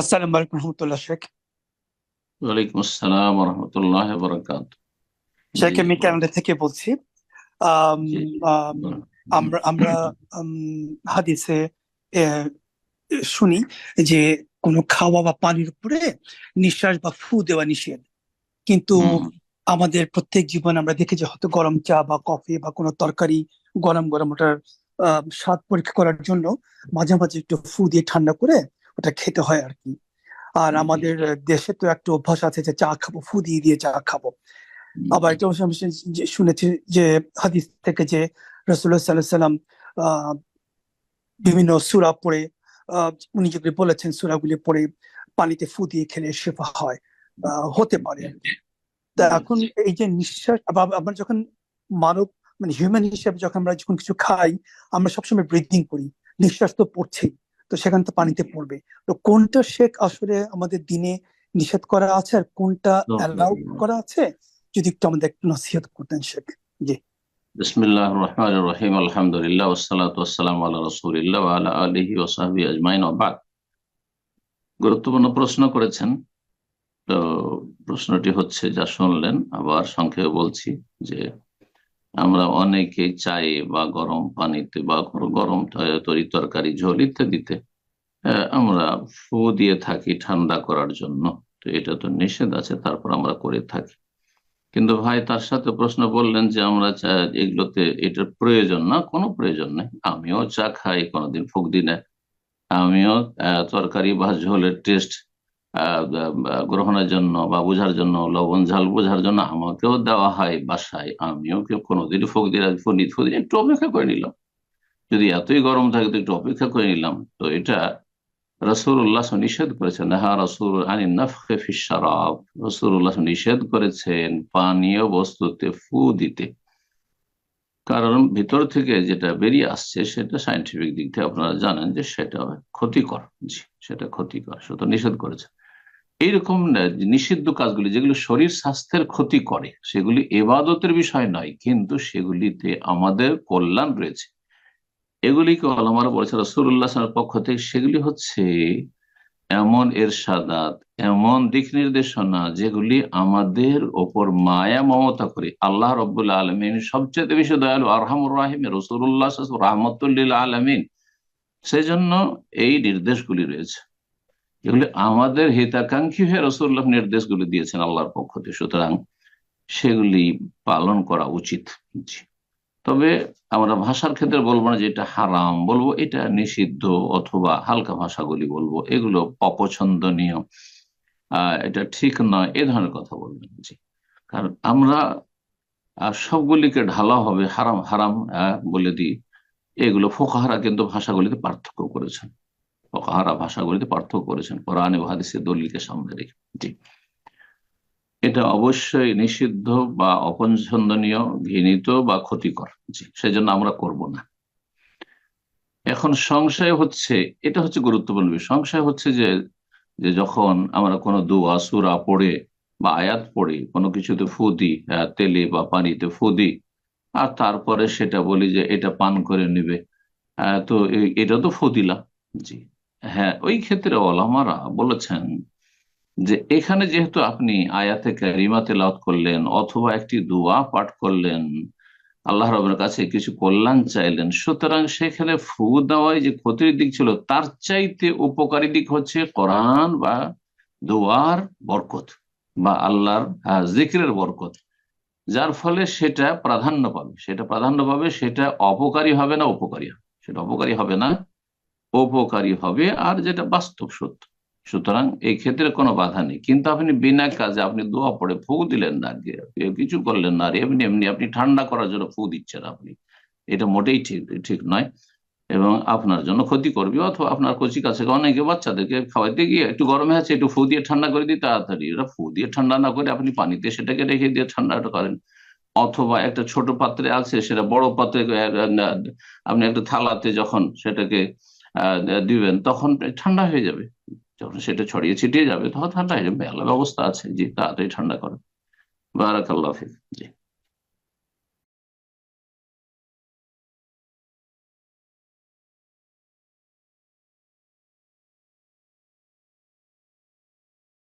আসসালামু আলাইকুম রহমতুল্লাহ শেখ। ওয়ালাইকুম আসসালাম রহমতুল্লাহ বরকাত। শেখ আমি কানাডা থেকে বলছি। আমরা আমরা হাদিসে শুনি যে কোনো খাওয়া বা পানির উপরে নিঃশ্বাস বা ফু দেওয়া নিষেধ। কিন্তু আমাদের প্রত্যেক জীবনে আমরা দেখি যে হয়তো গরম চা বা কফি বা কোনো তরকারি গরম গরম ওটার আহ, স্বাদ পরীক্ষা করার জন্য মাঝে মাঝে একটু ফু দিয়ে ঠান্ডা করে ওটা খেতে হয় আর কি আর আমাদের দেশে তো একটা অভ্যাস আছে যে চা খাব ফু দিয়ে দিয়ে চা খাব। আবার এটা শুনেছি যে হাদিস থেকে যে রসুল্লাহ সাল্লাহ সাল্লাম বিভিন্ন সুরা পড়ে উনি যেগুলি বলেছেন সূরাগুলি পড়ে পানিতে ফু দিয়ে খেলে শেফা হয়। হতে পারে। তা এখন এই যে নিঃশ্বাস আমরা যখন মানব মানে হিউম্যান হিসেবে যখন আমরা যখন কিছু খাই আমরা সবসময় ব্রিদিং করি। নিঃশ্বাস তো পড়ছেই। তো সেখানে তো পানিতে পড়বে। তো কোনটা শেখ আসলে আমাদের দিনে নিষেধ করা আছে আর কোনটা অ্যালাউ করা আছে? যদি একটু আমাদের একটু নসিহত করতেন শেখ। জি। বিসমিল্লাহ রহমান রহিম। আলহামদুলিল্লাহ ওসালাত ওসালাম আল্লাহ রসুলিল্লাহ আলা আলিহি ওসাহাবি আজমাইন ওবাদ গুরুত্বপূর্ণ প্রশ্ন করেছেন। তো প্রশ্নটি হচ্ছে যা শুনলেন আবার সংক্ষেপে বলছি যে আমরা অনেকে চায়ে বা গরম পানিতে বা গরম তরি, তরকারি ঝোল ইত্যাদিতে আমরা ফু দিয়ে থাকি ঠান্ডা করার জন্য। তো এটা তো নিষেধ আছে, তারপর আমরা করে থাকি। কিন্তু ভাই তার সাথে প্রশ্ন বললেন যে আমরা এগুলোতে এটার প্রয়োজন না? কোনো প্রয়োজন নেই। আমিও চা খাই, কোনোদিন ফুক দিনে। আমিও তরকারি বা ঝোলের টেস্ট গ্রহণের জন্য বা বোঝার জন্য, লবণ, ঝাল বোঝার জন্য আমাকেও দেওয়া হয় বাসায়। আমিও কেউ কোনোদিন ফুক দিয়ে ফনিত ফুক দিয়ে একটু অপেক্ষা করে নিলাম। যদি এতই গরম থাকে তো একটু অপেক্ষা করে নিলাম। তো এটা রসুর রসুল্লাহ নিষেধ করেছেন। হ্যাঁ রসুল, আনি নফখে ফিসারাব নিষেধ করেছেন পানীয় বস্তুতে ফু দিতে। কারণ ভিতর থেকে যেটা বেরিয়ে আসছে সেটা সাইন্টিফিক দিক থেকে আপনারা জানেন যে সেটা ক্ষতিকর। জি, সেটা ক্ষতিকর। সেটা নিষেধ করেছে এইরকম নিষিদ্ধ কাজগুলি, যেগুলো শরীর স্বাস্থ্যের ক্ষতি করে, সেগুলি এবাদতের বিষয় নয়, কিন্তু সেগুলিতে আমাদের কল্যাণ রয়েছে। এগুলিকে আলমারা বলেছে রসুল্লাহ পক্ষ থেকে, সেগুলি হচ্ছে এমন এরশাদাত, এমন দিক নির্দেশনা, যেগুলি আমাদের ওপর মায়া, মমতা করে। আল্লাহ রব্বুল আলমিন সবচেয়ে বেশি দয়ালু, আরহামুর রাহিম রসুল্লাহ রহমতুল্লিল আলমিন। সেই জন্য এই নির্দেশগুলি রয়েছে। এগুলি আমাদের হিতাকাঙ্ক্ষী হয়ে রসুল্লাহ নির্দেশগুলি দিয়েছেন আল্লাহর পক্ষ থেকে। সুতরাং সেগুলি পালন করা উচিত তবে আমরা ভাষার ক্ষেত্রে বলব না যে এটা হারাম, বলব এটা নিষিদ্ধ অথবা হালকা ভাষাগুলি বলব, এগুলো অপছন্দনীয়। আহ এটা ঠিক নয়, এ ধরনের কথা বলবেন জি। কারণ আমরা সবগুলিকে ঢালা হবে, হারাম হারাম বলে দিই। এগুলো ফোকাহারা কিন্তু ভাষাগুলিতে পার্থক্য করেছেন। ফোকাহারা ভাষাগুলিতে পার্থক্য করেছেন। কোরআন এবং হাদিসের দলিলকে সামনে রেখে। জি। এটা অবশ্যই নিষিদ্ধ বা অপছন্দনীয়, ঘৃণিত বা ক্ষতিকর। জি, সেজন্য আমরা করব না। এখন সংশয় হচ্ছে, এটা হচ্ছে গুরুত্বপূর্ণ বিষয়। সংশয় হচ্ছে যে যে যখন আমরা কোনো দোয়া, সুরা পড়ে বা আয়াত পড়ে, কোনো কিছুতে ফু দিই তেলে বা পানিতে ফু দিই, আর তারপরে সেটা বলি যে, এটা পান করে নেবে। তো এটা তো ফু দিলাম। জি। হ্যাঁ ওই ক্ষেত্রে ওলামারা বলেছেন যে এখানে যেহেতু আপনি আয়াতে কারিমা তেলাওয়াত করলেন অথবা একটি দোয়া পাঠ করলেন আল্লাহ রবের কাছে কিছু কল্যাণ চাইলেন সুতরাং সেখানে ফু দেওয়ায় যে ক্ষতির দিক ছিল তার চাইতে উপকারী দিক হচ্ছে কোরআন বা দোয়ার বরকত বা আল্লাহর আহ, জিক্রের বরকত। যার ফলে সেটা প্রাধান্য পাবে সেটা প্রাধান্য পাবে সেটা অপকারী হবে না উপকারী হবে। সেটা অপকারী হবে না উপকারী হবে আর যেটা বাস্তব সত্য। সুতরাং এই ক্ষেত্রে কোনো বাধা নেই। কিন্তু আপনি বিনা কাজে আপনি দোয়া পড়ে ফু দিলেন না কিছু করলেন না, আর এমনি এমনি আপনি ঠান্ডা করার জন্য ফু দিচ্ছেন আপনি। এটা মোটেই ঠিক ঠিক নয়। এবং আপনার জন্য ক্ষতি করবে অথবা আপনার কচি কাছে অনেকে বাচ্চাদেরকে খাওয়াইতে গিয়ে একটু গরমে আছে, একটু ফু দিয়ে ঠান্ডা করে দিই, তাড়াতাড়ি এটা ফু দিয়ে ঠান্ডা না করে আপনি পানিতে সেটাকে রেখে দিয়ে ঠান্ডাটা করেন। অথবা একটা ছোট পাত্রে আছে, সেটা বড় পাত্রে আপনি একটা থালাতে যখন সেটাকে দিবেন, তখন ঠান্ডা হয়ে যাবে। যখন সেটা ছড়িয়ে ছিটিয়ে যাবে, তখন ঠান্ডা হয়ে যাবে। মেলা ব্যবস্থা আছে যে, তাড়াতাড়ি ঠান্ডা করে বারাকাল্লাহ হাফিজ জি।